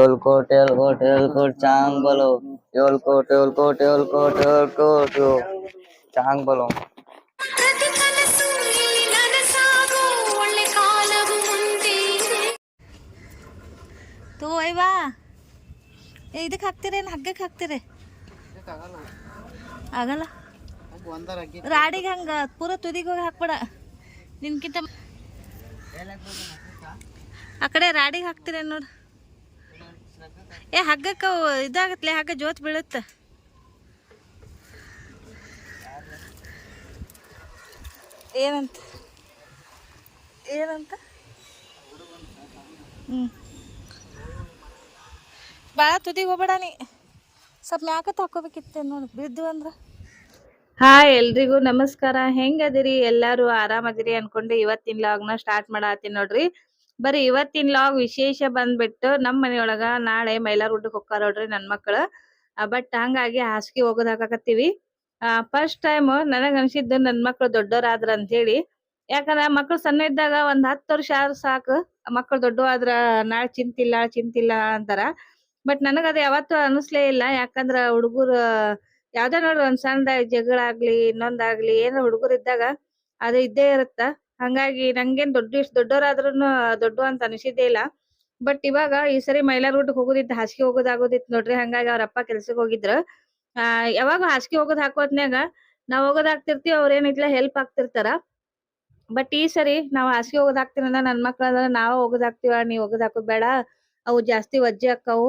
ಏಳ್ಕೋಟ್ ಏಳ್ಕೋಟ್ ಏಳ್ಕೋಟ್ ಚಾಂಗ್ ಬಲೋ ಏಳ್ಕೋಟ್ ಏಳ್ಕೋಟ್ ಏಳ್ಕೋಟ್ ಏಳ್ಕೋಟ್ ಚಾಂಗ್ ಬಲೋ. ತೋ ಅಯ್ವಾ ಇದಕ್ಕೆ ಹಾಕ್ತೀರೇನು ಹಗ್ಗಕ್ಕೆ ಹಾಕ್ತೀರಿ? ಆಗಲ್ಲ. ರಾಡಿಗೆ ಹಂಗೆ, ಪೂರ ತುದಿಗೆ ಹೋಗಿ ಹಾಕ್ಬೇಡ. ನಿನ್ಕಿಂತ ಆ ಕಡೆ ರಾಡಿಗೆ ಹಾಕ್ತೀರೇನು ನೋಡು. ಏ ಹಗ್ಗಕ್ಕೆ ಇದಾಗತ್ಲೆ ಹಗ್ಗ ಜೋತ್ ಬೀಳುತ್ತೆ. ಏನಂತ? ಏನಂತ? ಹ್ಮ್. ಭಾಳ ತುದಿಗೆ ಹೋಗ್ಬೇಡ ನೀ. ಸ್ವಲ್ಪ ಮ್ಯಾಕ ಹಾಕೋಬೇಕಿತ್ತೆ ನೋಡಿ ಬಿದ್ದು ಅಂದ್ರೆ. ಹಾಯ್ ಎಲ್ರಿಗೂ ನಮಸ್ಕಾರ. ಹೆಂಗದಿರಿ? ಎಲ್ಲಾರು ಆರಾಮದಿರಿ ಅನ್ಕೊಂಡು. ಇವತ್ತಿನ ಲಾಗ್ನ ಸ್ಟಾರ್ಟ್ ಮಾಡತ್ತೀನಿ ನೋಡ್ರಿ. ಬರೀ ಇವತ್ತಿನ ಲಾಗ್ ವಿಶೇಷ ಬಂದ್ಬಿಟ್ಟು ನಮ್ಮ ಮನೆಯೊಳಗ ನಾಳೆ ಮೈಲಾರಗುಡ್ಡಕ್ಕೆ ಹೋಗ್ತಾರ ನೋಡ್ರಿ ನನ್ ಮಕ್ಕಳು ಬಟ್ ಹಂಗಾಗಿ ಹಾಸಿಗೆ ಹೋಗೋದ್ ಹಾಕಾಕತ್ತೀವಿ. ಫಸ್ಟ್ ಟೈಮ್ ನನಗ್ ಅನ್ಸಿದ್ದು ನನ್ ಮಕ್ಳು ದೊಡ್ಡೋರಾದ್ರ ಅಂತ ಹೇಳಿ ಯಾಕಂದ್ರೆ ಮಕ್ಳು ಸಣ್ಣ ಇದ್ದಾಗ ಒಂದ್ ಹತ್ತು ವರ್ಷ ಆದ್ರ ಸಾಕು. ಮಕ್ಳು ದೊಡ್ಡವಾದ್ರ ನಾಳೆ ಚಿಂತಿಲ್ಲ ಚಿಂತಿಲ್ಲ ಅಂತಾರ. ಬಟ್ ನನಗ ಅದು ಯಾವತ್ತೂ ಅನಿಸ್ಲೇ ಇಲ್ಲ. ಯಾಕಂದ್ರ ಹುಡುಗರು, ಯಾವ್ದೇ ನೋಡ್ರಿ ಒಂದ್ ಸಣ್ಣದ ಜಗಳ ಆಗ್ಲಿ, ಇನ್ನೊಂದಾಗ್ಲಿ, ಏನೋ ಹುಡುಗರು ಇದ್ದಾಗ ಅದು ಇದ್ದೇ ಇರುತ್ತ. ಹಂಗಾಗಿ ನಂಗೇನ್ ದೊಡ್ಡ ಇಷ್ಟ್ ದೊಡ್ಡೋರಾದ್ರೂನು ದೊಡ್ಡ ಅಂತ ಅನಿಸಿದ್ದೇ ಇಲ್ಲ. ಬಟ್ ಇವಾಗ ಈ ಸರಿ ಮೈಲಾರಗುಡ್ಡಕ್ಕೆ ಹೋಗೋದಿತ್ತು, ಹಾಸಿಗೆ ಹೋಗೋದಾಗೋದಿತ್ತು ನೋಡ್ರಿ, ಹಂಗಾಗಿ ಅವ್ರ ಅಪ್ಪ ಕೆಲ್ಸಕ್ಕೆ ಹೋಗಿದ್ರು. ಆ, ಯಾವಾಗ ಹಾಸಿಗೆ ಹೋಗೋದ್ ಹಾಕೋತ್ನ್ಯಾಗ ನಾವ್ ಹೋಗೋದ್ ಹಾಕ್ತಿರ್ತೀವಿ ಅವ್ರ ಏನಿಲ್ಲ ಹೆಲ್ಪ್ ಆಗ್ತಿರ್ತಾರ. ಬಟ್ ಈ ಸರಿ ನಾವ್ ಹಾಸಿಗೆ ಅಂದ್ರ ನನ್ ಮಕ್ಳ ಅಂದ್ರ ನಾವ್ ನೀವ್ ಹೋಗೋದ್ ಹಾಕೋದ್ ಬೇಡ. ಅವು ಜಾಸ್ತಿ ವಜ್ಜೆ ಆಕ್ಕಾವು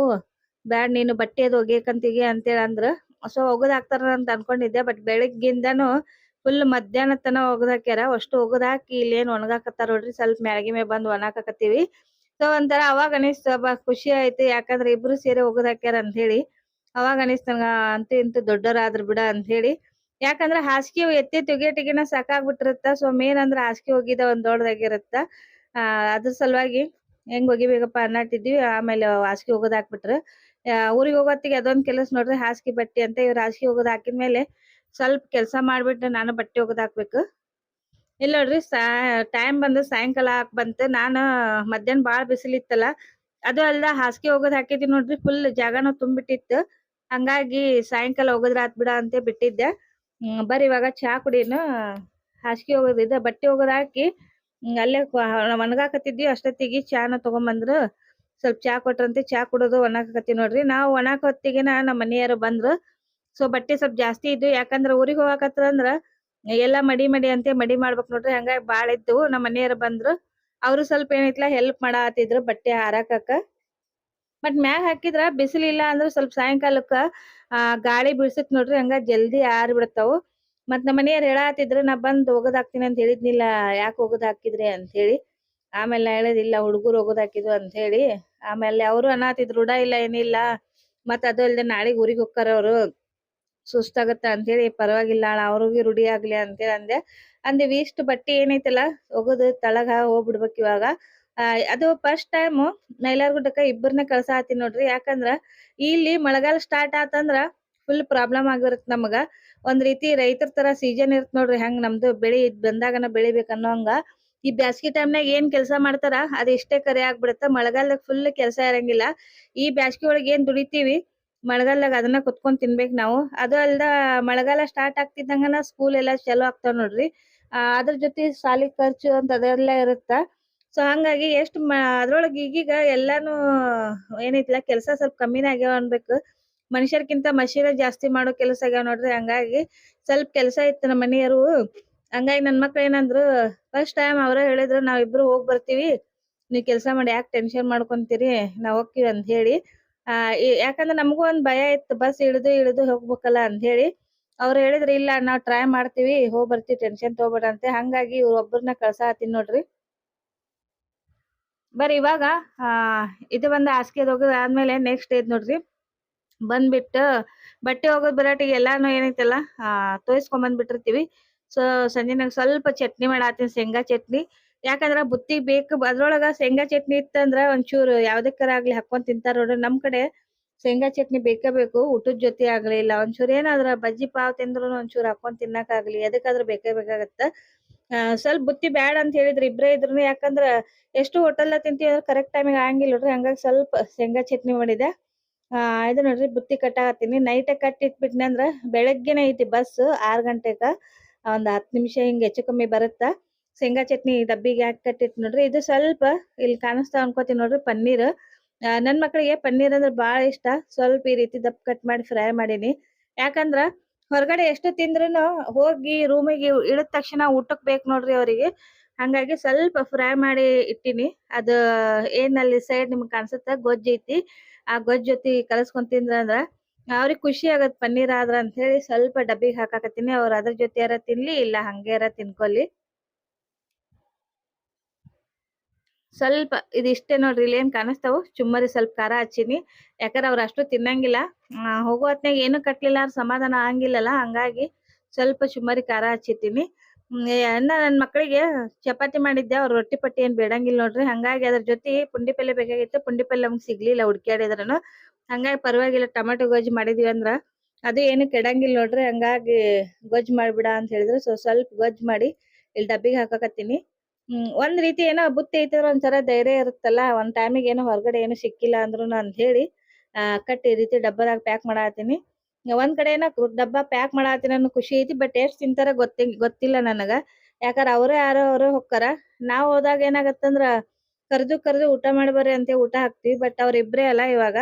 ಬ್ಯಾಡ್ ನೀನು ಬಟ್ಟೆ ಅದು ಒಗ್ಯಕಂತಿಗೆ ಅಂತೇಳಿ ಅಂದ್ರ ಸೊ ಹಾಕ್ತಾರ ಅಂತ ಅನ್ಕೊಂಡಿದ್ದೆ ಬಟ್ ಬೆಳಗ್ಗಿಂದನು ಫುಲ್ ಮಧ್ಯಾಹ್ನ ತನ ಒಗದ್ ಹಾಕ್ಯಾರ ಅಷ್ಟು ಒಗದ್ ಹಾಕಿ ಇಲ್ಲೇನ್ ಒಣಗಾಕತ್ತಾರ ನೋಡ್ರಿ, ಸ್ವಲ್ಪ ಮ್ಯಾಳಗಿ ಮೇಲೆ ಬಂದ್ ಒಣಗಾಕತ್ತೀವಿ. ಸೊ ಒಂಥರ ಅವಾಗ ಅನಿಸ್ತು ಬಾ ಖುಷಿ ಆಯ್ತು, ಯಾಕಂದ್ರೆ ಇಬ್ರು ಸೇರಿ ಒಗದ್ ಹಾಕ್ಯಾರ ಅಂತ ಹೇಳಿ ಅವಾಗ ಅನಿಸ್ತ ನಂಗ, ಅಂತೂ ಇಂತೂ ದೊಡ್ಡೋರಾದ್ರ ಬಿಡ ಅಂತ ಹೇಳಿ ಯಾಕಂದ್ರ ಹಾಸಿಗೆ ಎತ್ತಿ ತೆಗಿಯಟಿಗೆನ ಸಾಕಾಗ್ಬಿಟ್ಟಿರುತ್ತ ಸೊ ಮೇನ್ ಅಂದ್ರ ಹಾಸಿಗೆ ಹೋಗಿದ ಒಂದ್ ದೊಡ್ಡದಾಗಿರುತ್ತ ಆ, ಅದ್ರ ಸಲುವಾಗಿ ಹೆಂಗ್ ಒಗಿಬೇಕಪ್ಪ ಅನ್ನಟ್ಟಿದ್ವಿ ಆಮೇಲೆ ಹಾಸಿಗೆ ಹೋಗೋದ್ ಹಾಕ್ಬಿಟ್ರು ಊರಿಗೆ ಹೋಗೋತ್ತಿಗೆ ಅದೊಂದ್ ಕೆಲಸ ನೋಡ್ರಿ, ಹಾಸಿಗೆ ಬಟ್ಟಿ ಅಂತ ಇವ್ರು ಹಾಸಿಗೆ ಹೋಗೋದ್ ಹಾಕಿದ್ಮೇಲೆ ಸ್ವಲ್ಪ ಕೆಲಸ ಮಾಡ್ಬಿಟ್ಟು ನಾನು ಬಟ್ಟೆ ಒಗದ್ ಹಾಕ್ಬೇಕು. ಇಲ್ಲ ನೋಡ್ರಿ, ಸಾ ಟೈಮ್ ಬಂದು ಸಾಯಂಕಾಲ ಹಾಕ್ ಬಂತು. ನಾನು ಮಧ್ಯಾಹ್ನ ಬಾಳ ಬಿಸಿಲಿತ್ತಲ್ಲ, ಅದು ಅಲ್ದ ಹಾಸಿಗೆ ಹೋಗೋದ್ ಹಾಕಿದ್ವಿ ನೋಡ್ರಿ ಫುಲ್ ಜಾಗನ ತುಂಬಿಟ್ಟಿತ್ತು. ಹಂಗಾಗಿ ಸಾಯಂಕಾಲ ಹೋಗೋದ್ರ ಆತ್ ಬಿಡ ಅಂತ ಬಿಟ್ಟಿದ್ದೆ. ಬರ್ರಿ ಇವಾಗ ಚಾ ಕುಡಿನು. ಹಾಸಿಗೆ ಹೋಗೋದ್ ಇದ, ಬಟ್ಟೆ ಹೋಗೋದ್ ಹಾಕಿ ಅಲ್ಲೇ ಒಣಗಾಕತ್ತಿದ್ವಿ ಅಷ್ಟೊತ್ತಿಗೆ ಚಾನ ತಗೊಂಬಂದ್ರು. ಸ್ವಲ್ಪ ಚಾ ಕೊಟ್ರಂತೆ, ಚಾ ಕುಡೋದು ಒಣಗಾಕತ್ತೀವಿ ನೋಡ್ರಿ. ನಾವು ಒಣಾಕ ಹೊತ್ತಿಗೆನ ನಮ್ಮ ಮನೆಯವರು ಬಂದ್ರು. ಸೊ ಬಟ್ಟೆ ಸ್ವಲ್ಪ ಜಾಸ್ತಿ ಇದ್ವು ಯಾಕಂದ್ರ ಊರಿಗೆ ಅಂದ್ರ ಎಲ್ಲಾ ಮಡಿ ಮಡಿ ಅಂತ ಮಡಿ ಮಾಡ್ಬೇಕ್ ನೋಡ್ರಿ, ಹಂಗಾಗಿ ಬಾಳ ಇದ್ವು ನಮ್ಮ ಮನೆಯವರು ಬಂದ್ರು, ಅವ್ರು ಸ್ವಲ್ಪ ಏನೈತ್ಲ ಹೆಲ್ಪ್ ಮಾಡಾತಿದ್ರು ಬಟ್ಟೆ ಹಾರಾಕಕ್ಕ. ಬಟ್ ಮ್ಯಾಗ ಹಾಕಿದ್ರ ಬಿಸಿಲಿಲ್ಲ ಅಂದ್ರ ಸ್ವಲ್ಪ ಸಾಯಂಕಾಲಕ್ಕ, ಆ, ಗಾಳಿ ಬೀಳ್ಸತ್ ನೋಡ್ರಿ, ಹಂಗ ಜಲ್ದಿ ಆರಿ ಬಿಡ್ತಾವು. ಮತ್ ನಮ್ಮ ಮನೆಯವ್ರು ಹೇಳಾತಿದ್ರು, ನಾ ಬಂದ್ ಒಗದ್ ಹಾಕ್ತೀನಿ ಅಂತ ಹೇಳಿದ್ನಿಲ್ಲ, ಯಾಕೆ ಒಗದ್ ಹಾಕಿದ್ರಿ ಅಂತ ಹೇಳಿ. ಆಮೇಲೆ ಇಲ್ಲ ಹುಡುಗರು ಒಗದ್ ಹಾಕಿದ್ವು ಅಂತ ಹೇಳಿ. ಆಮೇಲೆ ಅವರು ಅನಾತಿದ್ರು ರೂಢ ಇಲ್ಲ, ಏನಿಲ್ಲ. ಮತ್ ಅದು ಅಲ್ದೆ ನಾಳೆಗ್ ಊರಿಗೆ ಹೋಗ್ತಾರ ಅವ್ರು. ಸುಸ್ತಾಗತ್ತ ಅಂತ ಹೇಳಿ ಪರವಾಗಿಲ್ಲ ಅವ್ರಿಗೆ ರೂಢಿ ಆಗ್ಲಿ ಅಂತೇಳಿ ಅಂದೆ. ಅಂದಿವಿ ಇಷ್ಟು ಬಟ್ಟೆ ಏನೈತಲ್ಲ, ಒಗದು ತಳಗ ಹೋಗ್ಬಿಡ್ಬೇಕು ಇವಾಗ. ಅದು ಫಸ್ಟ್ ಟೈಮ್ ನೈಲಾರ್ಗುಡ್ಡಕ್ಕ ಇಬ್ಬರನ್ನ ಕಳ್ಸಾತೀನಿ ನೋಡ್ರಿ. ಯಾಕಂದ್ರ, ಇಲ್ಲಿ ಮಳೆಗಾಲ ಸ್ಟಾರ್ಟ್ ಆತಂದ್ರ ಫುಲ್ ಪ್ರಾಬ್ಲಮ್ ಆಗಿರುತ್ತೆ ನಮಗ. ಒಂದ್ ರೀತಿ ರೈತರ ತರ ಸೀಸನ್ ಇರತ್ ನೋಡ್ರಿ, ಹೆಂಗ್ ನಮ್ದು ಬೆಳಿ ಬಂದಾಗನ ಅನ್ನೋ ಹಂಗ ಈ ಬ್ಯಾಸ್ಗಿ ಟೈಮ್ನಾಗ ಏನ್ ಕೆಲಸ ಮಾಡ್ತಾರ, ಅದ ಇಷ್ಟೇ ಕರೆ ಆಗ್ಬಿಡತ್ತ. ಮಳೆಗಾಲದಾಗ ಫುಲ್ ಕೆಲಸ ಇರಂಗಿಲ್ಲ. ಈ ಬ್ಯಾಸಗಿ ಒಳಗ್ ಏನ್ ದುಡಿತೀವಿ? ಮಳೆಗಾಲದಾಗ ಅದನ್ನ ಕುತ್ಕೊಂಡ್ ತಿನ್ಬೇಕ್ ನಾವು. ಅದು ಅಲ್ದ ಮಳೆಗಾಲ ಸ್ಟಾರ್ಟ್ ಆಗ್ತಿದ್ದಂಗನ ಸ್ಕೂಲ್ ಎಲ್ಲಾ ಚಲೋ ಆಗ್ತಾವ ನೋಡ್ರಿ. ಅದ್ರ ಜೊತೆ ಸಾಲಿ ಖರ್ಚು ಅಂತ ಅದೆಲ್ಲ ಇರುತ್ತ. ಸೊ ಹಂಗಾಗಿ ಎಷ್ಟ್ ಅದ್ರೊಳಗ್ ಈಗೀಗ ಎಲ್ಲಾನು ಏನೈತಿಲ್ಲ, ಕೆಲಸ ಸ್ವಲ್ಪ ಕಮ್ಮಿನೇ ಆಗ್ಯಾವ ಅನ್ಬೇಕು. ಮನುಷ್ಯರ್ಕಿಂತ ಮಷೀನ ಜಾಸ್ತಿ ಮಾಡೋ ಕೆಲಸ ಆಗ್ಯಾವ ನೋಡ್ರಿ, ಹಂಗಾಗಿ ಸ್ವಲ್ಪ ಕೆಲಸ ಇತ್ತು ನಮ್ಮ ಮನೆಯವರು. ಹಂಗಾಗಿ ನನ್ ಮಕ್ಳು ಏನಂದ್ರು ಫಸ್ಟ್ ಟೈಮ್ ಅವ್ರ ಹೇಳಿದ್ರು ನಾವಿಬ್ರು ಹೋಗ್ ಬರ್ತೀವಿ. ನೀವ್ ಕೆಲಸ ಮಾಡಿ ಯಾಕೆ ಟೆನ್ಷನ್ ಮಾಡ್ಕೊಂತೀರಿ? ನಾವ್ ಹೋಗ್ತೀವಿ ಅಂತ ಹೇಳಿ. ಆ ಯಾಕಂದ್ರ ನಮಗೂ ಒಂದ್ ಭಯ ಇತ್ತು, ಬಸ್ ಇಳಿದು ಇಳಿದು ಹೋಗ್ಬೇಕಲ್ಲ ಅಂತ ಹೇಳಿ ಅವ್ರು ಹೇಳಿದ್ರು, ಇಲ್ಲ, ನಾವ್ ಟ್ರೈ ಮಾಡ್ತೀವಿ ಹೋಗ್ ಬರ್ತೀವಿ ಟೆನ್ಷನ್ ತಗೋಬೇಡ ಅಂತ. ಹಂಗಾಗಿ ಇವ್ರ ಒಬ್ಬರನ್ನ ಕಳ್ಸಾತೀನಿ ನೋಡ್ರಿ. ಬರ್ರಿ, ಇವಾಗ, ಆ, ಇದು ಬಂದ ಹಾಸಿಗೆ ಹೋಗೋದ್ ಆದ್ಮೇಲೆ ನೆಕ್ಸ್ಟ್ ಇದ್ ನೋಡ್ರಿ. ಬಂದ್ಬಿಟ್ಟು ಬಟ್ಟೆ ಹೋಗೋದ್ ಬರಾಟಿಗೆ ಎಲ್ಲಾನು ಏನೈತಲ್ಲ, ಆ ತೋಯ್ಸ್ಕೊಂಡ್ ಬಂದ್ಬಿಟ್ಟಿರ್ತೀವಿ ಸೊ ಸಂಜೆನಾಗ ಸ್ವಲ್ಪ ಚಟ್ನಿ ಮಾಡಾತೀನಿ ಶೇಂಗಾ ಚಟ್ನಿ. ಯಾಕಂದ್ರ ಬುತ್ತಿ ಬೇಕು ಅದ್ರೊಳಗ ಶೇಂಗಾ ಚಟ್ನಿ ಇತ್ತಂದ್ರ ಒಂಚೂರು ಯಾವ್ದಕ್ಕರ ಆಗ್ಲಿ ಹಾಕೊಂಡ್ ತಿಂತಾರ ನೋಡ್ರಿ. ನಮ್ ಕಡೆ ಶೇಂಗಾ ಚಟ್ನಿ ಬೇಕೇ ಬೇಕು, ಊಟದ ಜೊತೆ ಆಗ್ಲಿ ಇಲ್ಲ. ಒಂಚೂರು ಏನಾದ್ರ ಬಜ್ಜಿ ಪಾವ್ ತಿಂದ್ರು ಒಂಚೂರ್ ಹಾಕೊಂಡ್ ತಿನ್ನಕ್ ಆಗ್ಲಿ, ಎದಕ್ಕಾದ್ರೂ ಬೇಕೇ ಬೇಕಾಗತ್ತ. ಸ್ವಲ್ಪ ಬುತ್ತಿ ಬ್ಯಾಡ ಅಂತ ಹೇಳಿದ್ರು ಇಬ್ರೇ ಇದ್ರು ಯಾಕಂದ್ರ ಎಷ್ಟು ಹೋಟೆಲ್ ತಿಂತೀವಿ ಅಂದ್ರೆ ಕರೆಕ್ಟ್ ಟೈಮಿಗೆ ಆಗಂಗಿಲ್ಲ ನೋಡ್ರಿ. ಹಂಗಾಗಿ ಸ್ವಲ್ಪ ಶೇಂಗಾ ಚಟ್ನಿ ಮಾಡಿದೆ. ಆ, ಇದು ನೋಡ್ರಿ ಬುತ್ತಿ ಕಟ್ಟಾಕತ್ತೀನಿ ನೈಟ್ ಕಟ್ ಇಟ್ಬಿಟ್ನಿ ಅಂದ್ರ ಬೆಳಗ್ಗೆನೆ ಐತಿ ಬಸ್ ಆರ್ ಗಂಟೆಗ. ಒಂದ್ ಹತ್ ನಿಮಿಷ ಹಿಂಗ್ ಹೆಚ್ಚು ಕಮ್ಮಿ ಬರುತ್ತಾ. ಶೇಂಗಾ ಚಟ್ನಿ ಡಬ್ಬಿಗೆ ಹಾಕಿ ಕಟ್ಟಿಟ್ ನೋಡ್ರಿ? ಇದು ಸ್ವಲ್ಪ ಇಲ್ಲಿ ಕಾಣಿಸ್ತಾ ಅನ್ಕೋತೀನಿ ನೋಡ್ರಿ ಪನ್ನೀರ್. ನನ್ನ ನನ್ ಮಕ್ಳಿಗೆ ಪನ್ನೀರ್ ಅಂದ್ರೆ ಬಹಳ ಇಷ್ಟ. ಸ್ವಲ್ಪ ಈ ರೀತಿ ದಪ್ಪ ಕಟ್ ಮಾಡಿ ಫ್ರೈ ಮಾಡೀನಿ. ಯಾಕಂದ್ರ ಹೊರಗಡೆ ಎಷ್ಟು ತಿಂದ್ರುನು ಹೋಗಿ ರೂಮಿಗೆ ಇಳಿದ ತಕ್ಷಣ ಊಟಕ್ ಬೇಕು ನೋಡ್ರಿ ಅವರಿಗೆ. ಹಂಗಾಗಿ ಸ್ವಲ್ಪ ಫ್ರೈ ಮಾಡಿ ಇಟ್ಟಿನಿ. ಅದ ಏನ್ ಅಲ್ಲಿ ಸೈಡ್ ನಿಮ್ಗೆ ಕಾಣಿಸುತ್ತೆ? ಗೊಜ್ಜು ಐತಿ. ಆ ಗೊಜ್ಜು ಜೊತೆ ಕಲಸ್ಕೊಂಡ್ ತಿಂದ್ರ ಅಂದ್ರ ಅವ್ರಿಗೆ ಖುಷಿ ಆಗತ್ ಪನ್ನೀರ್ ಆದ್ರ ಅಂತ ಹೇಳಿ ಸ್ವಲ್ಪ ಡಬ್ಬಿಗೆ ಹಾಕಾಕತ್ತೀನಿ. ಅವ್ರ ಅದ್ರ ಜೊತೆ ಯಾರ ತಿನ್ಲಿ, ಇಲ್ಲ ಹಂಗೆ ಯಾರ ತಿನ್ಕೊಲಿ ಸ್ವಲ್ಪ ಇದಿಷ್ಟೇ ನೋಡ್ರಿ, ಇಲ್ಲಿ ಏನ್ ಕಾಣಿಸ್ತಾವು? ಚುಮ್ಮರಿ ಸ್ವಲ್ಪ ಖಾರ ಹಚ್ಚಿನಿ. ಯಾಕಂದ್ರೆ ಅವ್ರ ಅಷ್ಟು ತಿನ್ನಂಗಿಲ್ಲ. ಹೋಗೋ ಹೊತ್ನಾಗ ಏನು ಕಟ್ಲಿಲ್ಲ ಅವ್ರ ಸಮಾಧಾನ ಆಗಂಗಿಲ್ಲಲ್ಲ, ಹಂಗಾಗಿ ಸ್ವಲ್ಪ ಚುಮ್ಮರಿ ಖಾರ ಹಚ್ಚಿತೀನಿ. ಅನ್ನ ನನ್ ಮಕ್ಕಳಿಗೆ ಚಪಾತಿ ಮಾಡಿದ್ದೆ, ಅವ್ರ ರೊಟ್ಟಿ ಪಟ್ಟಿ ಏನ್ ಬೇಡಂಗಿಲ್ಲ ನೋಡ್ರಿ. ಹಂಗಾಗಿ ಅದ್ರ ಜೊತೆ ಪುಂಡಿ ಪಲ್ಲೆ ಬೇಕಾಗಿತ್ತು. ಪುಂಡಿ ಪಲ್ಲೆ ನಮ್ಗ್ ಸಿಗ್ಲಿಲ್ಲ, ಹುಡ್ಕ್ಯಾಡಿದ್ರನು. ಹಂಗಾಗಿ ಪರವಾಗಿಲ್ಲ, ಟೊಮೆಟೊ ಗೊಜ್ಜು ಮಾಡಿದ್ವಿ ಅಂದ್ರ ಅದು ಏನು ಕೆಡಂಗಿಲ್ಲ ನೋಡ್ರಿ. ಹಂಗಾಗಿ ಗೊಜ್ಜು ಮಾಡ್ಬಿಡ ಅಂತ ಹೇಳಿದ್ರು. ಸೊ, ಸ್ವಲ್ಪ ಗೊಜ್ಜು ಮಾಡಿ ಇಲ್ಲಿ ಡಬ್ಬಿಗೆ ಹಾಕಾಕತ್ತೀನಿ. ಹ್ಮ್, ಒಂದ್ ರೀತಿ ಏನೋ ಬುತ್ತಿ ಐತಿದ್ರ ಒಂಥರ ಧೈರ್ಯ ಇರುತ್ತಲ್ಲ, ಒಂದ್ ಟೈಮಿಗೆ ಏನೋ ಹೊರಗಡೆ ಏನು ಸಿಕ್ಕಿಲ್ಲ ಅಂದ್ರುನು ಅಂತ ಹೇಳಿ, ಆ ಕಟ್ಟಿ ಈ ರೀತಿ ಡಬ್ಬದಾಗ ಪ್ಯಾಕ್ ಮಾಡಾತೀನಿ. ಒಂದ್ ಕಡೆ ಏನೋ ಡಬ್ಬ ಪ್ಯಾಕ್ ಮಾಡಾತೀನಿ ಅನ್ನೋ ಖುಷಿ ಐತಿ ಬಟ್ ಎಷ್ಟ್ ತಿಂತಾರ ಗೊತ್ತಿ ಗೊತ್ತಿಲ್ಲ ನನಗ. ಯಾಕಂದ್ರ ಅವ್ರೇ ಯಾರೋ ಅವರು ಹೊಕ್ಕಾರ. ನಾವ್ ಹೋದಾಗ ಏನಾಗತ್ತಂದ್ರ, ಕರ್ದು ಕರ್ದು ಊಟ ಮಾಡ್ಬಾರಿ ಅಂತ ಊಟ ಹಾಕ್ತಿವಿ ಬಟ್ ಅವ್ರ ಇಬ್ರೇ ಅಲ್ಲ ಇವಾಗ.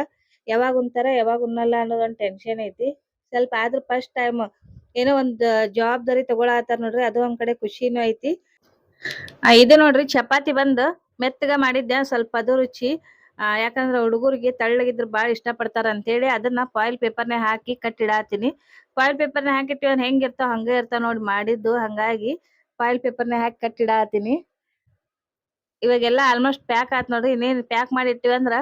ಯಾವಾಗ ಉಣ್ತಾರ, ಯಾವಾಗ ಉಣ್ಣಲ್ಲ ಅನ್ನೋದೊಂದ್ ಟೆನ್ಷನ್ ಐತಿ. ಸ್ವಲ್ಪ ಆದ್ರೂ ಫಸ್ಟ್ ಟೈಮ್ ಏನೋ ಒಂದ್, ಜವಾಬ್ದಾರಿ ತಗೊಳತಾರ ನೋಡ್ರಿ, ಅದು ಒಂದ್ ಕಡೆ ಖುಷಿನೂ ಐತಿ. ಇದು ನೋಡ್ರಿ, ಚಪಾತಿ ಬಂದ್ ಮೆತ್ತಗ ಮಾಡಿದ್ದೆ, ಸ್ವಲ್ಪ ಅದು ರುಚಿ. ಯಾಕಂದ್ರ ಹುಡುಗರಿಗೆ ತಳ್ಳಗಿದ್ರ ಬಾಳ ಇಷ್ಟ ಪಡ್ತಾರ ಅಂತೇಳಿ ಅದನ್ನ ಫಾಯಿಲ್ ಪೇಪರ್ನೇ ಹಾಕಿ ಕಟ್ಟಿಡಾತೀನಿ ಫಾಯಿಲ್ ಪೇಪರ್ನ ಹಾಕಿಟ್ಟಿವಿ ಹೆಂಗ್ ಇರ್ತಾವ ಹಂಗ ಇರ್ತಾವ ನೋಡಿ ಮಾಡಿದ್ದು, ಹಂಗಾಗಿ ಫಾಯಿಲ್ ಪೇಪರ್ನೇ ಹಾಕಿ ಕಟ್ಟಿಡಾತೀನಿ ಇವಾಗೆಲ್ಲ ಆಲ್ಮೋಸ್ಟ್ ಪ್ಯಾಕ್ ಆತ್ ನೋಡ್ರಿ, ಇನ್ನೇನ್ ಪ್ಯಾಕ್ ಮಾಡಿಟ್ಟಿವಿ ಅಂದ್ರ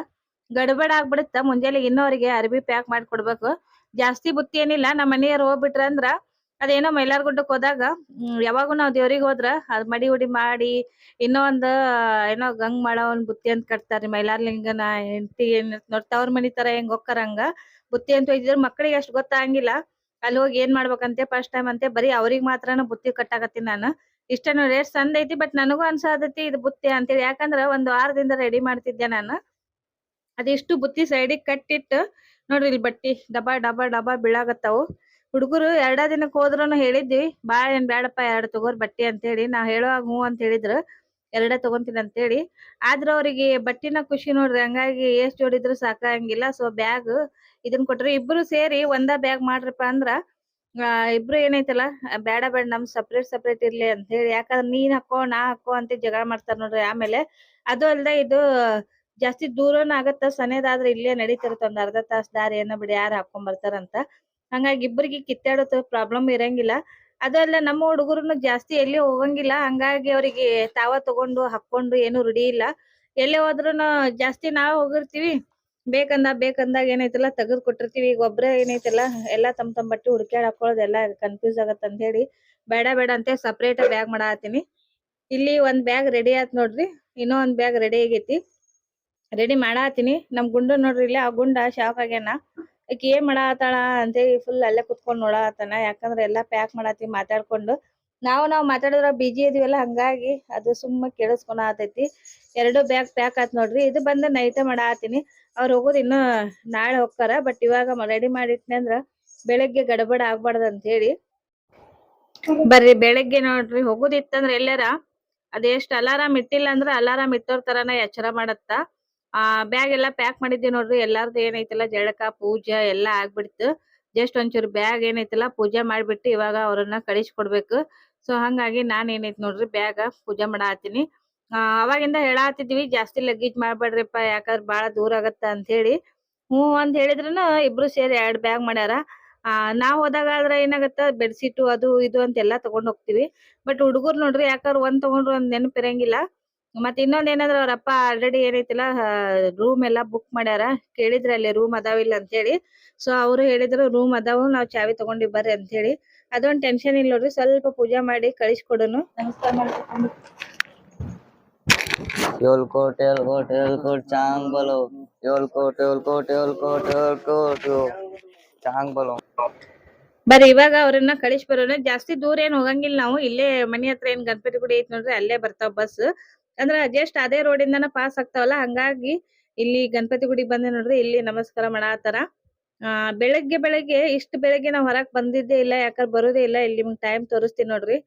ಗಡಬಡ ಆಗ್ಬಿಡುತ್ತ. ಮುಂಜಾನೆ ಇನ್ನೋರಿಗೆ ಅರ್ಬಿ ಪ್ಯಾಕ್ ಮಾಡಿ ಕೊಡ್ಬೇಕು ಜಾಸ್ತಿ ಬುತ್ತಿ ಏನಿಲ್ಲ ನಮ್ಮ ಮನೆಯವ್ರು ಹೋಗ್ಬಿಟ್ರ ಅಂದ್ರ ಅದೇನೋ ಮೈಲಾರಗುಡ್ಡಕ್ ಹೋದಾಗ ಯಾವಾಗೂ ನಾವ್ ದೇವ್ರಿಗೆ ಹೋದ್ರ ಅದ್ ಮಡಿ ಉಡಿ ಮಾಡಿ, ಇನ್ನೂ ಒಂದ್, ಏನೋ ಗಂಗ್ ಒಂದ್ ಬುತ್ತಿ ಅಂತ ಕಟ್ತಾರ್ರಿ ಮೈಲಾರ್ಲಿಂಗನ ಹೆಂಡತಿ ಏನ್ ನೋಡ್ ಮನಿ ತರ ಹೆಂಗ್ ಹೊಕ್ಕಾರ ಹಂಗ ಬುತ್ತಿ ಅಂತ ಒಯ್ದಿದ್ರ ಮಕ್ಕಳಿಗೆ ಅಷ್ಟ್ ಗೊತ್ತಾಗಂಗಿಲ್ಲ ಅಲ್ಲಿ ಹೋಗಿ ಏನ್ ಮಾಡ್ಬೇಕಂತೆ ಫಸ್ಟ್ ಟೈಮ್ ಅಂತೆ, ಬರೀ ಅವ್ರಿಗೆ ಮಾತ್ರನ ಬುತ್ತಿ ಕಟ್ಟಾಕತ್ತೀನಿ ನಾನು. ಇಷ್ಟ ನೋಡಿ ಎಷ್ಟ್ ಚಂದ ಐತಿ ಬಟ್ ನನಗೂ ಅನ್ಸಾದತಿ ಇದು ಬುತ್ತಿ ಅಂತೇಳಿ. ಯಾಕಂದ್ರ ಒಂದ್ ವಾರದಿಂದ ರೆಡಿ ಮಾಡ್ತಿದ್ದೆ ನಾನು. ಅದಿಷ್ಟು ಬುತ್ತಿ ಸೈಡಿಗೆ ಕಟ್ಟಿಟ್ಟು, ನೋಡ್ರಿ ಇಲ್ಲಿ ಬಟ್ಟಿ, ಡಬಾ ಡಬಾ ಡಬಾ ಬೀಳಾಕತ್ತಾವು. ಹುಡುಗರು ಎರಡ ದಿನಕ್ಕೆ ಹೋದ್ರುನು ಹೇಳಿದ್ವಿ ಬಾಳ ಏನ್ ಬ್ಯಾಡಪ್ಪ ಎರಡ್ ತಗೋರ್ ಬಟ್ಟಿ ಅಂತೇಳಿ. ನಾವ್ ಹೇಳುವಾಗ ಹ್ಞೂ ಅಂತ ಹೇಳಿದ್ರು. ಎರಡೇ ತಗೊಂತೀನಿ ಅಂತೇಳಿ. ಆದ್ರ ಅವ್ರಿಗೆ ಬಟ್ಟಿನ ಖುಷಿ ನೋಡ್ರಿ ಹಂಗಾಗಿ ಎಷ್ಟ್ ಜೋಡಿದ್ರು ಸಾಕಾಗಂಗಿಲ್ಲ. ಸೊ ಬ್ಯಾಗ್ ಇದನ್ ಕೊಟ್ರು. ಇಬ್ರು ಸೇರಿ ಒಂದ ಬ್ಯಾಗ್ ಮಾಡ್ರಪ್ಪ ಅಂದ್ರ ಆ, ಇಬ್ರು ಏನೈತಲ್ಲ ಬೇಡ ಬೇಡ ನಮ್ ಸಪ್ರೇಟ್ ಸಪ್ರೇಟ್ ಇರ್ಲಿ ಅಂತ ಹೇಳಿ. ಯಾಕಂದ್ರ ನೀನ್ ಹಾಕೋ ನಾ ಹಾಕೋ ಅಂತ ಜಗಳ ಮಾಡ್ತಾರ ನೋಡ್ರಿ ಆಮೇಲೆ. ಅದು ಅಲ್ದ ಇದು ಜಾಸ್ತಿ ದೂರನ ಆಗತ್ತ ಸನೇದಾದ್ರೆ ಇಲ್ಲೇ ನಡೀತಿರತ್ತ ಒಂದ್ ಅರ್ಧ ತಾಸ್ ದಾರಿ ಏನೋ ಬಿಡಿ ಯಾರು ಹಾಕೊಂಡ್ ಬರ್ತಾರಂತ ಹಂಗಾಗಿ ಇಬ್ಬರಿಗೆ ಕಿತ್ತಾಡೋದು ಪ್ರಾಬ್ಲಮ್ ಇರಂಗಿಲ್ಲ. ಅದಲ್ಲ ನಮ್ಮ ಹುಡುಗರುನು ಜಾಸ್ತಿ ಎಲ್ಲಿ ಹೋಗಂಗಿಲ್ಲ. ಹಂಗಾಗಿ ಅವರಿಗೆ ತಾವ ತಗೊಂಡು ಹಾಕೊಂಡು ಏನು ರೂಢಿ ಇಲ್ಲ. ಎಲ್ಲಿ ಹೋದ್ರುನು ಜಾಸ್ತಿ ನಾವ್ ಹೋಗಿರ್ತೀವಿ. ಬೇಕಂದ, ಬೇಕಂದಾಗ ಏನೈತಲ್ಲ ತೆಗೆದು ಕೊಟ್ಟಿರ್ತೀವಿ. ಈಗ ಒಬ್ರೇ ಏನೈತಲ್ಲ, ಎಲ್ಲಾ ತಮ್ಮ ತಮ್ ಬಟ್ಟೆ ಹುಡ್ಕ್ಯಾಡ್ ಹಾಕೊಳ್ಳೋದು ಎಲ್ಲ ಕನ್ಫ್ಯೂಸ್ ಆಗತ್ತ ಅಂತ ಹೇಳಿ ಬೇಡ ಬೇಡ ಅಂತ ಸಪ್ರೇಟ್ ಬ್ಯಾಗ್ ಮಾಡಾತೀನಿ ಇಲ್ಲಿ ಒಂದ್ ಬ್ಯಾಗ್ ರೆಡಿ ಆತ್ ನೋಡ್ರಿ. ಇನ್ನೂ ಒಂದ್ ಬ್ಯಾಗ್ ರೆಡಿ ಆಗೈತಿ. ರೆಡಿ ಮಾಡಾತೀನಿ ನಮ್ ಗುಂಡು ನೋಡ್ರಿ, ಇಲ್ಲಿ ಆ ಗುಂಡ ಶಾಕ್ ಆಗ್ಯಾನ. ಆಕಿ ಏನ್ ಮಾಡಾತಾಳ ಅಂತೇಳಿ ಫುಲ್ ಅಲ್ಲೇ ಕುತ್ಕೊಂಡ್ ನೋಡಾತಾನ ಯಾಕಂದ್ರ ಎಲ್ಲಾ ಪ್ಯಾಕ್ ಮಾಡಾತಿ, ಮಾತಾಡ್ಕೊಂಡು. ನಾವು ನಾವು ಮಾತಾಡಿದ್ರ ಬಿಜಿ ಇದೀವಲ್ಲ, ಹಂಗಾಗಿ ಅದು ಸುಮ್ಮ ಕೇಳಿಸ್ಕೊಳ ಆತೈತಿ. ಎರಡು ಬ್ಯಾಗ್ ಪ್ಯಾಕ್ ಆತ್ ನೋಡ್ರಿ. ಇದು ಬಂದ ನೈಟ್ ಮಾಡಾತೀನಿ. ಅವ್ರ ಹೋಗೋದ್ ಇನ್ನು ನಾಳೆ ಹೋಗ್ತಾರ ಬಟ್ ಇವಾಗ ರೆಡಿ ಮಾಡಿಟ್ನಿ ಅಂದ್ರ ಬೆಳಗ್ಗೆ ಗಡಬಡ ಆಗ್ಬಾರ್ದ ಅಂತ ಹೇಳಿ ಬರ್ರಿ, ಬೆಳಗ್ಗೆ ನೋಡ್ರಿ. ಹೋಗುದಿತ್ತಂದ್ರ ಎಲ್ಲಾರ, ಅದೆಷ್ಟ್ ಅಲಾರಾಮ್ ಇಟ್ಟಿಲ್ಲ ಅಂದ್ರ ಅಲಾರಾಮ್ ಇಟ್ಟೋರ್ ತರಾನ ಎಚ್ಚರ ಮಾಡತ್ತ. ಆ ಬ್ಯಾಗ್ ಎಲ್ಲ ಪ್ಯಾಕ್ ಮಾಡಿದ್ವಿ ನೋಡ್ರಿ, ಎಲ್ಲಾರ್ದು ಏನೈತಲ್ಲ, ಜಳಕ, ಪೂಜೆ ಎಲ್ಲ ಆಗ್ಬಿಡ್ತು. ಜಸ್ಟ್ ಒಂಚೂರು ಬ್ಯಾಗ್ ಏನೈತಲ್ಲ, ಪೂಜೆ ಮಾಡ್ಬಿಟ್ಟು ಇವಾಗ ಅವ್ರನ್ನ ಕಳಿಸ್ಕೊಡ್ಬೇಕು. ಸೊ ಹಂಗಾಗಿ ನಾನ್ ಏನೈತ್ ನೋಡ್ರಿ, ಬ್ಯಾಗ ಪೂಜೆ ಮಾಡಾತೀನಿ ಅವಾಗಿಂದ ಹೇಳಾತಿದ್ವಿ, ಜಾಸ್ತಿ ಲಗೇಜ್ ಮಾಡ್ಬೇಡ್ರಿಪ್ಪ ಯಾಕಂದ್ರೆ ಬಾಳ ದೂರ ಆಗತ್ತ ಅಂತ ಹೇಳಿ ಹ್ಞೂ ಅಂತ ಹೇಳಿದ್ರುನು ಇಬ್ರು ಸೇರಿ ಎರಡ್ ಬ್ಯಾಗ್ ಮಾಡ್ಯಾರ. ಆ, ನಾವ್ ಹೋದಾಗ ಆದ್ರ ಏನಾಗತ್ತ, ಬೆಡ್ಶೀಟ್ ಅದು ಇದು ಅಂತ ಎಲ್ಲಾ ತಗೊಂಡ್ ಹೋಗ್ತಿವಿ. ಬಟ್ ಹುಡುಗರು ನೋಡ್ರಿ, ಯಾಕಂದ್ರ ಒಂದ್ ತಗೊಂಡ್ರು ಒಂದ್ ನೆನಪ್ ಇರಂಗಿಲ್ಲ. ಮತ್ ಇನ್ನೊಂದ್ ಏನಂದ್ರ ಅವ್ರ ಅಪ್ಪ ಆಲ್ರೆಡಿ ಏನೈತಿಲ್ಲ ರೂಮ್ ಎಲ್ಲಾ ಬುಕ್ ಮಾಡ್ಯಾರ. ಕೇಳಿದ್ರ ಅಲ್ಲಿ ರೂಮ್ ಅದಾವಿಲ್ಲ ಅಂತ ಹೇಳಿ. ಸೊ ಅವ್ರು ಹೇಳಿದ್ರು ರೂಮ್ ಅದಾವು ನಾವ್ ಚಾವಿ ತಗೊಂಡಿ ಬರ್ರಿ ಅಂತ ಹೇಳಿ. ಅದೊಂದ್ ಟೆನ್ಷನ್ ಇಲ್ಲ ನೋಡ್ರಿ ಸ್ವಲ್ಪ ಪೂಜೆ ಮಾಡಿ ಕಳಿಸ್ಕೊಡನು. ನಮಸ್ಕಾರ ಮಾಡ್ಕೊಂಡು ಏಳ್ಕೋಟ್ ಏಳ್ಕೋಟ್ ಏಳ್ಕೋಟ್ ಚಾಂಗ್ ಬಲೋ ಏಳ್ಕೋಟ್ ಏಳ್ಕೋಟ್ ಏಳ್ಕೋಟ್ ಏಳ್ಕೋಟ್ ಯೋ ಚಾಂಗ್ ಬಲೋ ಬರ್ರಿ ಇವಾಗ ಅವ್ರನ್ನ ಕಳಿಸ್ ಬರೋಣ ಜಾಸ್ತಿ ದೂರ ಏನ್ ಹೋಗಂಗಿಲ್ಲ ನಾವು. ಇಲ್ಲೇ ಮನಿ ಹತ್ರ ಏನ್ ಗಣಪತಿ ಗುಡಿ ಐತ್ ನೋಡ್ರಿ ಅಲ್ಲೇ ಬರ್ತಾವ ಬಸ್ ಅಂದ್ರ ಜಸ್ಟ್ ಅದೇ ರೋಡ್ ಇಂದನ ಪಾಸ್ ಆಗ್ತಾವಲ್ಲ, ಹಂಗಾಗಿ ಇಲ್ಲಿ ಗಣಪತಿ ಗುಡಿ ಬಂದೆ ನೋಡ್ರಿ ಇಲ್ಲಿ ನಮಸ್ಕಾರ ಮಾಡಾತಾರ ಆ ಬೆಳಗ್ಗೆ ಬೆಳಗ್ಗೆ ಇಷ್ಟ ಬೆಳಗ್ಗೆ ನಾವ್ ಹೊರಗ್ ಬಂದಿದ್ದೇ ಇಲ್ಲ, ಯಾಕಂದ್ರೆ ಬರೋದೇ ಇಲ್ಲ, ಇಲ್ಲಿ ನಿಮ್ಗ್ ಟೈಮ್ ತೋರಿಸ್ತೀನಿ ನೋಡ್ರಿ.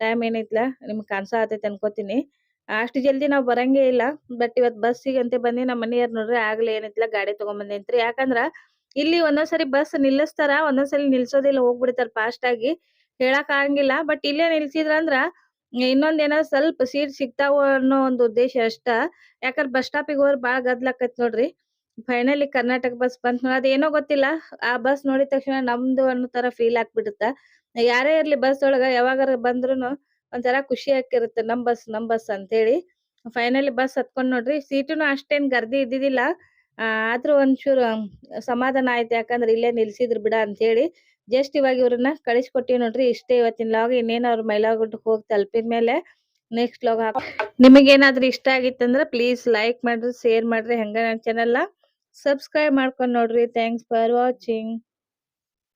ಟೈಮ್ ಏನೈತ್ಲಾ, ನಿಮ್ಗ್ ಕಾಣ್ಸಾತೈತಿ ಅನ್ಕೋತೀನಿ. ಅಷ್ಟು ಜಲ್ದಿ ನಾವ್ ಬರಂಗೇ ಇಲ್ಲ ಬಟ್ ಇವತ್ ಬಸ್ಸಿಗಂತೆ ಬಂದಿ ನಮ್ಮ ಮನೆಯವ್ರ ನೋಡ್ರಿ ಆಗ್ಲೇ ಏನೈತ್ಲ ಗಾಡಿ ತಗೊಂಡ್ ಬಂದೇನ್ರಿ ಯಾಕಂದ್ರ ಇಲ್ಲಿ ಒಂದೊಂದ್ಸರಿ ಬಸ್ ನಿಲ್ಲಿಸ್ತಾರ, ಒಂದೊಂದ್ಸಲಿ ನಿಲ್ಸೋದಿಲ್ಲ ಹೋಗ್ಬಿಡ್ತಾರ ಫಾಸ್ಟ್ ಆಗಿ. ಹೇಳಕ್ ಆಗಂಗಿಲ್ಲ ಬಟ್ ಇಲ್ಲೇ ನಿಲ್ಸಿದ್ರಂದ್ರ ಇನ್ನೊಂದ್ ಏನೋ ಸ್ವಲ್ಪ ಸೀಟ್ ಸಿಗ್ತಾವ ಅನ್ನೋ ಒಂದು ಉದ್ದೇಶ ಅಷ್ಟ. ಯಾಕಂದ್ರ ಬಸ್ ಸ್ಟಾಪಿಗೆ ಹೋದ್ರ ಬಾಳ ಗದ್ಲಾಕತ್ ನೋಡ್ರಿ. ಫೈನಲಿ ಕರ್ನಾಟಕ ಬಸ್ ಬಂತ್ ಅದೇನೋ ಗೊತ್ತಿಲ್ಲ. ಆ ಬಸ್ ನೋಡಿದ ತಕ್ಷಣ ನಮ್ದು ಅನ್ನೋ ತರ ಫೀಲ್ ಆಗ್ಬಿಡುತ್ತ. ಯಾರೇ ಇರ್ಲಿ ಬಸ್ ಒಳಗ, ಯಾವಾಗಾರ ಬಂದ್ರುನು ಒಂಥರ ಖುಷಿ ಆಕಿರುತ್ತೆ ನಮ್ ಬಸ್ ನಮ್ ಬಸ್ ಅಂತ ಹೇಳಿ ಫೈನಲಿ ಬಸ್ ಹತ್ಕೊಂಡ್ ನೋಡ್ರಿ. ಸೀಟುನು ಅಷ್ಟೇನ್ ಗರ್ದಿ ಇದ್ದಿದಿಲ್ಲ ಆದ್ರೂ ಒಂಚೂರು, ಸಮಾಧಾನ ಆಯ್ತು. ಯಾಕಂದ್ರೆ ಇಲ್ಲೇ ನಿಲ್ಸಿದ್ರು ಬಿಡ ಅಂತ ಹೇಳಿ ಜಸ್ಟ್ ಇವಾಗ ಇವ್ರನ್ನ ಕಳಿಸ್ಕೊಟ್ಟಿವಿ ನೋಡ್ರಿ, ಇಷ್ಟೇ ಇವತ್ತಿನ ಲಾಗ್ ಇನ್ನೇನು ಅವ್ರ ಮೈಲಾಗುಡ್ ಹೋಗಿ ತಲುಪಿದ ಮೇಲೆ ನೆಕ್ಸ್ಟ್ ಲಾಗ್ ಹಾಕ್, ನಿಮಗೇನಾದ್ರೂ ಇಷ್ಟ ಆಗಿತ್ತಂದ್ರ ಪ್ಲೀಸ್ ಲೈಕ್ ಮಾಡ್ರಿ ಶೇರ್ ಮಾಡ್ರಿ, ಹೆಂಗ ನನ್ನ ಚಾನೆಲ್ನ ಸಬ್ಸ್ಕ್ರೈಬ್ ಮಾಡ್ಕೊಂಡು ನೋಡ್ರಿ. Thanks for watching